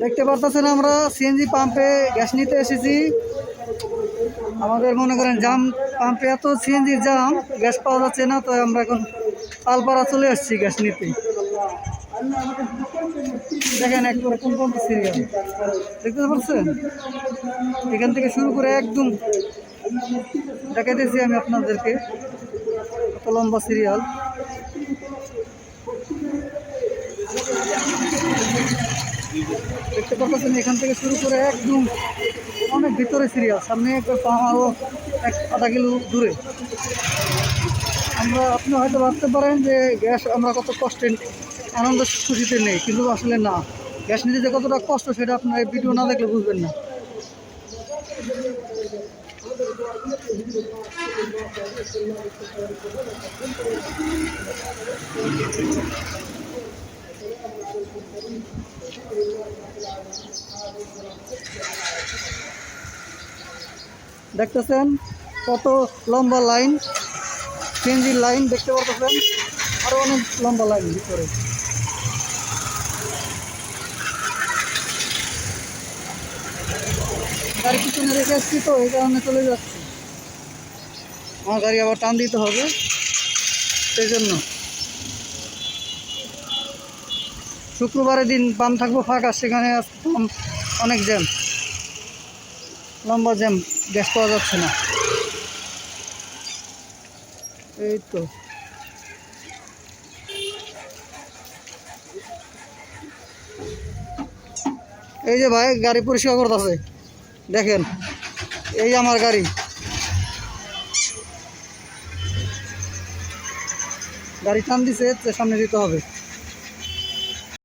দেখতে পারতেছেন আমরা সিএনজি পাম্পে গ্যাস নিতে এসেছি। আমাদের মনে করেন জাম পাম্পে এত সিএনজি জাম, গ্যাস পাওয়া যাচ্ছে না তো আমরা এখন পালপাড়া চলে আসছি গ্যাস নিতে। দেখেন একবারে কোন কোন সিরিয়াল। দেখতে পাচ্ছেন এখান থেকে শুরু করে একদম দেখাইতেছি আমি আপনাদেরকে কত লম্বা সিরিয়াল। দেখতে পাচ্ছেন, এখান থেকে শুরু করে একদম অনেক ভিতরে সিরিয়াল সামনে একটা আরও এক আধা কিলো দূরে। আমরা, আপনি হয়তো ভাবতে পারেন যে গ্যাস আমরা কত কষ্টে, আনন্দ খুশিতে নেই, কিন্তু আসলে না। গ্যাস নিতে যে কতটা কষ্ট, সেটা আপনার এই ভিডিও না দেখলে বুঝবেন না। দেখতেছেন কত লম্বা লাইন, সিএনজির লাইন দেখতে পাচ্ছেন আরও অনেক লম্বা লাইন ভিতরে। গাড়ি পিছনে রেখে আসছি তো, এই কারণে চলে যাচ্ছি। আমার গাড়ি আবার টান দিতে হবে, সেই জন্য। শুক্রবারের দিন পাম্প থাকব ফাঁকা, সেখানে পাম্প অনেক জ্যাম। লম্বা জ্যাম, গ্যাস পাওয়া যাচ্ছে না। এই তো। এই যে ভাই, গাড়ি পরিষ্কার করতেছে। দেখেন, এই আমার গাড়ি। গাড়ি টান দিছে সামনে দিতে হবে।